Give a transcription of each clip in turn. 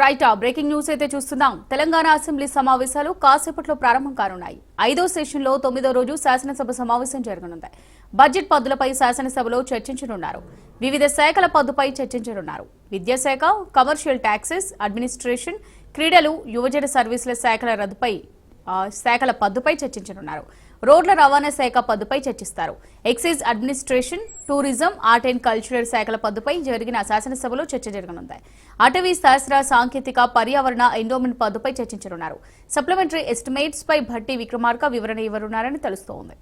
Right breaking news అయితే చూస్తున్నాం. Telangana assembly సమావేశాలు కాసేపట్లో ప్రారంభం కానున్నాయి. ఐదో సెషన్లో తొమ్మిదో రోజు శాసనసభ సమావేశం జరగనుంది. బడ్జెట్ పద్దులపై శాసనసభలో చర్చించనున్నారు. వివిధ శాఖల పద్దుపై చర్చించనున్నారు. విద్యాశాఖ కమర్షియల్ ట్యాక్సెస్ అడ్మినిస్ట్రేషన్ క్రీడలు యువజన సర్వీసుల శాఖల రద్దుపై శాఖల పద్దుపై చర్చించనున్నారు. రోడ్ల రవాణా శాఖ పద్దుపై చర్చిస్తారు. Excise administration tourism art and cultural శాఖల పద్దుపై జరిగిన శాసనసభలో చర్చ జరగనుంది. అటవీ శాస్త్ర సాంకేతిక పర్యావరణ ఎండోమెంట్ పద్దుపై చర్చించనున్నారు. సప్లిమెంటరీ ఎస్టిమేట్స్ పై భట్టి విక్రమార్క వివరణ ఇవ్వనున్నారని తెలుస్తోంది.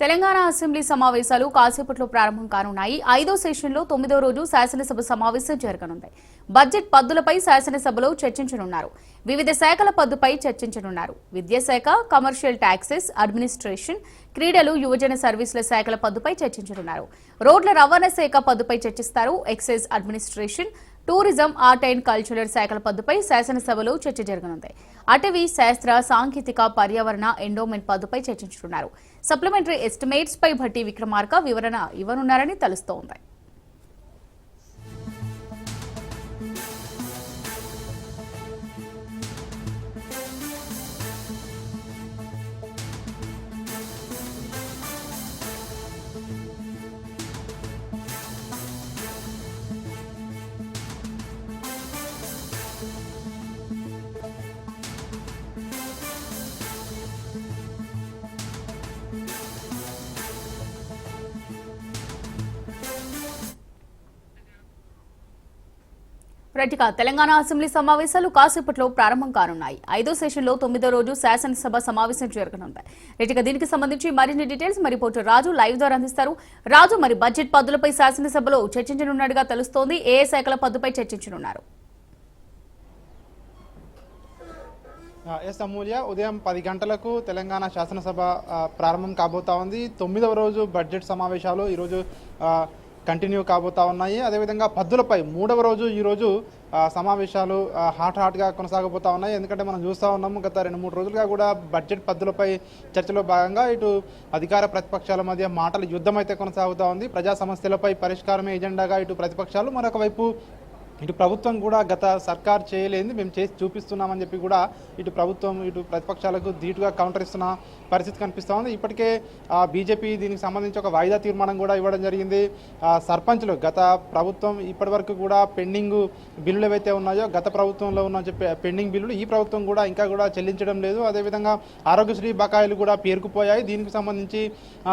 తెలంగాణ అసెంబ్లీ సమావేశాలు కాసేపట్లో ప్రారంభం కానున్నాయి. ఐదో సెషన్లో తొమ్మిదో రోజు శాసనసభ సమావేశం జరగనుంది. బడ్జెట్ పద్దులపై శాసనసభలో చర్చించనున్నారు. వివిధ శాఖల పద్దుపై చర్చించనున్నారు. విద్యాశాఖ కమర్షియల్ ట్యాక్సెస్ అడ్మినిస్ట్రేషన్ క్రీడలు యువజన సర్వీసుల శాఖల పద్దుపై చర్చించనున్నారు. రోడ్ల రవాణా శాఖ పద్దుపై చర్చిస్తారు. Excise administration tourism art and cultural శాఖల పద్దుపై శాసనసభలో చర్చ జరగనుంది. అటవీ శాస్త్ర సాంకేతిక పర్యావరణ ఎండోమెంట్ పద్దుపై చర్చించనున్నారు సప్లిమెంటరీ ఎస్టిమేట్స్ పై భట్టి విక్రమార్క వివరణ ఇవ్వనున్నారని తెలుస్తోంది. ప్రతిక తెలంగాణ అసెంబ్లీ సమావేశాలు కాసేపట్లో ప్రారంభం కానున్నాయి. ఐదో సెషన్లో తొమ్మిదో రోజు శాసనసభ సమావేశం జరగనుంది. రైట్గా దీనికి సంబంధించి మరిన్ని డీటెయిల్స్ మరి రిపోర్టర్ రాజు లైవ్ ద్వారా అందిస్తారు. రాజు మరి బడ్జెట్ పద్దులపై శాసనసభలో చర్చించనున్నట్టుగా తెలుస్తోంది. ఏ శాఖల పద్దుపై చర్చించనున్నారు? ఎస్ అమూల్య ఉదయం పది గంటలకు తెలంగాణ శాసనసభ ప్రారంభం కాబోతా ఉంది. తొమ్మిదవ రోజు బడ్జెట్ సమావేశాలు. ఈరోజు కంటిన్యూ కాబోతా ఉన్నాయి. అదేవిధంగా పద్దులపై మూడవ రోజు ఈరోజు సమావేశాలు హాట్ హాట్గా కొనసాగబోతా ఉన్నాయి. ఎందుకంటే మనం చూస్తూ ఉన్నాము గత రెండు మూడు రోజులుగా కూడా బడ్జెట్ పద్దులపై చర్చలో భాగంగా ఇటు అధికార ప్రతిపక్షాల మధ్య మాటల యుద్ధం అయితే కొనసాగుతూ ఉంది. ప్రజా సమస్యలపై పరిష్కారమే ఎజెండాగా ఇటు ప్రతిపక్షాలు. మరొక వైపు ఇటు ప్రభుత్వం కూడా గత సర్కార్ చేయలేని మేము చేసి చూపిస్తున్నామని చెప్పి కూడా ఇటు ప్రభుత్వం ఇటు ప్రతిపక్షాలకు ధీటుగా కౌంటర్ ఇస్తున్న పరిస్థితి కనిపిస్తూ ఉంది. ఇప్పటికే ఆ, బీజేపీ దీనికి సంబంధించి ఒక వాయిదా తీర్మానం కూడా ఇవ్వడం జరిగింది. సర్పంచ్లు గత ప్రభుత్వం ఇప్పటి వరకు కూడా పెండింగ్ బిల్లులు ఏవైతే ఉన్నాయో గత ప్రభుత్వంలో ఉన్న చెప్పి పెండింగ్ బిల్లులు ఈ ప్రభుత్వం కూడా ఇంకా కూడా చెల్లించడం లేదు. అదేవిధంగా ఆరోగ్యశ్రీ బకాయిలు కూడా పేరుకుపోయాయి. దీనికి సంబంధించి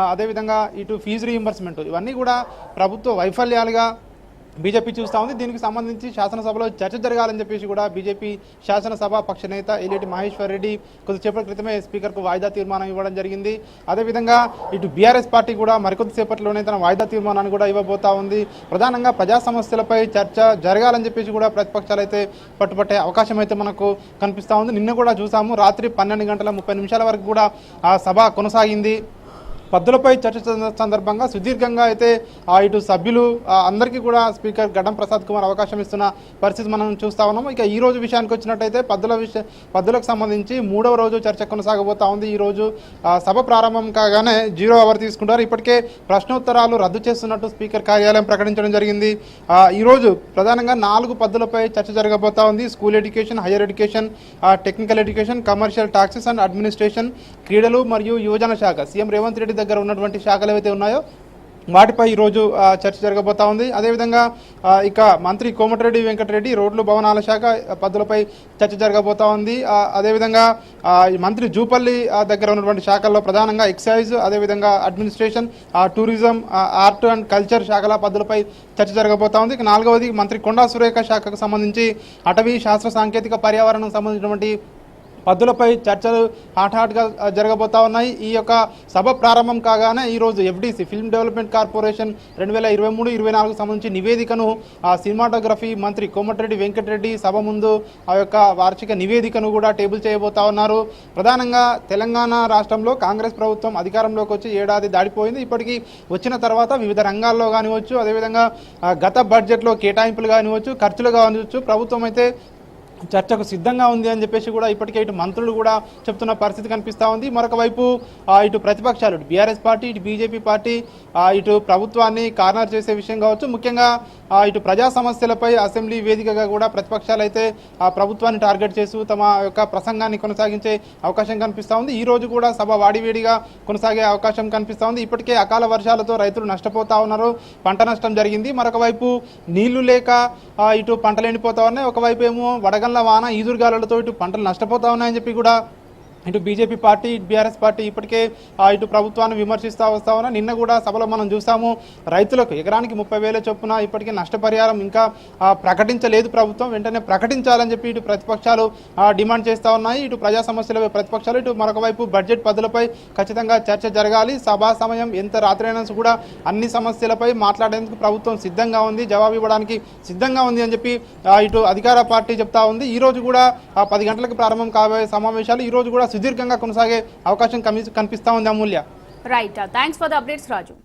అదేవిధంగా ఇటు ఫీజు రీయింబర్స్మెంట్ ఇవన్నీ కూడా ప్రభుత్వ వైఫల్యాలుగా బీజేపీ చూస్తూ ఉంది. దీనికి సంబంధించి శాసనసభలో చర్చ జరగాలని చెప్పేసి కూడా బీజేపీ శాసనసభ పక్ష నేత ఎలిటి మహేశ్వర్ రెడ్డి కొద్దిసేపటి క్రితమే స్పీకర్కు వాయిదా తీర్మానం ఇవ్వడం జరిగింది. అదేవిధంగా ఇటు బీఆర్ఎస్ పార్టీ కూడా మరికొద్దిసేపట్లోనే తన వాయిదా తీర్మానాన్ని కూడా ఇవ్వబోతా ఉంది. ప్రధానంగా ప్రజా సమస్యలపై చర్చ జరగాలని చెప్పేసి కూడా ప్రతిపక్షాలు అయితే పట్టుపట్టే అవకాశం అయితే మనకు కనిపిస్తూ ఉంది. నిన్న కూడా చూసాము రాత్రి పన్నెండు గంటల ముప్పై నిమిషాల వరకు కూడా ఆ సభ కొనసాగింది. పద్దులపై చర్చ సందర్భంగా సుదీర్ఘంగా అయితే ఇటు సభ్యులు అందరికీ కూడా స్పీకర్ గడ్డం ప్రసాద్ కుమార్ అవకాశం ఇస్తున్న పరిస్థితి మనం చూస్తా ఉన్నాము. ఇక ఈ రోజు విషయానికి వచ్చినట్టయితే పద్దుల విషయ పద్దులకు సంబంధించి మూడవ రోజు చర్చ కొనసాగబోతా ఉంది. ఈరోజు సభ ప్రారంభం కాగానే జీరో అవర్ తీసుకుంటారు. ఇప్పటికే ప్రశ్నోత్తరాలు రద్దు చేస్తున్నట్టు స్పీకర్ కార్యాలయం ప్రకటించడం జరిగింది. ఈరోజు ప్రధానంగా నాలుగు పద్దులపై చర్చ జరగబోతా ఉంది. School education higher education technical education commercial taxes and administration క్రీడలు మరియు యువజన శాఖ. సీఎం రేవంత్ రెడ్డి దగ్గర ఉన్నటువంటి శాఖలు ఏవైతే ఉన్నాయో వాటిపై ఈరోజు చర్చ జరగబోతా ఉంది. అదేవిధంగా ఇక మంత్రి కోమటిరెడ్డి వెంకటరెడ్డి రోడ్లు భవనాల శాఖ పద్ధతులపై చర్చ జరగబోతా ఉంది. అదేవిధంగా ఈ మంత్రి జూపల్లి దగ్గర ఉన్నటువంటి శాఖల్లో ప్రధానంగా ఎక్సైజ్ అదేవిధంగా administration tourism art and culture శాఖల పద్ధతులపై చర్చ జరగబోతా ఉంది. ఇక నాలుగవది మంత్రి కొండా సురేఖ శాఖకు సంబంధించి అటవీ శాస్త్ర సాంకేతిక పర్యావరణం సంబంధించినటువంటి పద్దులపై చర్చలు హాట్ హాట్గా జరగబోతా ఉన్నాయి. ఈ యొక్క సభ ప్రారంభం కాగానే ఈ రోజు ఎఫ్డీసీ ఫిల్మ్ డెవలప్మెంట్ కార్పొరేషన్ రెండు వేల ఇరవై మూడు ఇరవై నాలుగు సంబంధించి నివేదికను ఆ సినిమాటోగ్రఫీ మంత్రి కోమటిరెడ్డి వెంకటరెడ్డి సభ ముందు ఆ యొక్క వార్షిక నివేదికను కూడా టేబుల్ చేయబోతా ఉన్నారు. ప్రధానంగా తెలంగాణ రాష్ట్రంలో కాంగ్రెస్ ప్రభుత్వం అధికారంలోకి వచ్చి ఏడాది దాడిపోయింది ఇప్పటికీ వచ్చిన తర్వాత వివిధ రంగాల్లో కానివచ్చు అదేవిధంగా గత బడ్జెట్లో కేటాయింపులు కానివచ్చు ఖర్చులు కానివచ్చు ప్రభుత్వం అయితే చర్చకు సిద్ధంగా ఉంది అని చెప్పేసి కూడా ఇప్పటికే ఇటు మంత్రులు కూడా చెప్తున్న పరిస్థితి కనిపిస్తూ ఉంది. మరొక వైపు ఇటు ప్రతిపక్షాలు ఇటు బీఆర్ఎస్ పార్టీ ఇటు బీజేపీ పార్టీ ఇటు ప్రభుత్వాన్ని కార్నర్ చేసే విషయం కావచ్చు. ముఖ్యంగా ఇటు ప్రజా సమస్యలపై అసెంబ్లీ వేదికగా కూడా ప్రతిపక్షాలు అయితే ఆ ప్రభుత్వాన్ని టార్గెట్ చేస్తూ తమ యొక్క ప్రసంగాన్ని కొనసాగించే అవకాశం కనిపిస్తూ ఉంది. ఈ రోజు కూడా సభ వాడివేడిగా కొనసాగే అవకాశం కనిపిస్తూ ఉంది. ఇప్పటికే అకాల వర్షాలతో రైతులు నష్టపోతా ఉన్నారు. పంట నష్టం జరిగింది. మరొక వైపు నీళ్ళు లేక ఇటు పంటలు ఎండిపోతా ఉన్నాయి. ఒకవైపు ఏమో వడగండ్ల వాన ఈదురుగాలులతో ఇటు పంటలు నష్టపోతా ఉన్నాయని చెప్పి కూడా ఇటు బీజేపీ పార్టీ బీఆర్ఎస్ పార్టీ ఇప్పటికే ఇటు ప్రభుత్వాన్ని విమర్శిస్తూ వస్తా ఉన్నా నిన్న కూడా సభలో మనం చూసాము రైతులకు ఎకరానికి ముప్పై వేల చొప్పున ఇప్పటికే నష్టపరిహారం ఇంకా ప్రకటించలేదు ప్రభుత్వం వెంటనే ప్రకటించాలని చెప్పి ఇటు ప్రతిపక్షాలు డిమాండ్ చేస్తూ ఉన్నాయి. ఇటు ప్రజా సమస్యలపై ప్రతిపక్షాలు ఇటు మరొక వైపు బడ్జెట్ పద్ధతులపై ఖచ్చితంగా చర్చ జరగాలి. సభా సమయం ఎంత రాత్రైనా కూడా అన్ని సమస్యలపై మాట్లాడేందుకు ప్రభుత్వం సిద్ధంగా ఉంది జవాబు ఇవ్వడానికి సిద్ధంగా ఉంది అని చెప్పి ఇటు అధికార పార్టీ చెప్తా ఉంది. ఈ రోజు కూడా పది గంటలకు ప్రారంభం కాబోయే సమావేశాలు ఈ రోజు కూడా సుదీర్ఘంగా కొనసాగే అవకాశం కనిపిస్తా ఉంది Amulya. Right thanks for the updates Raju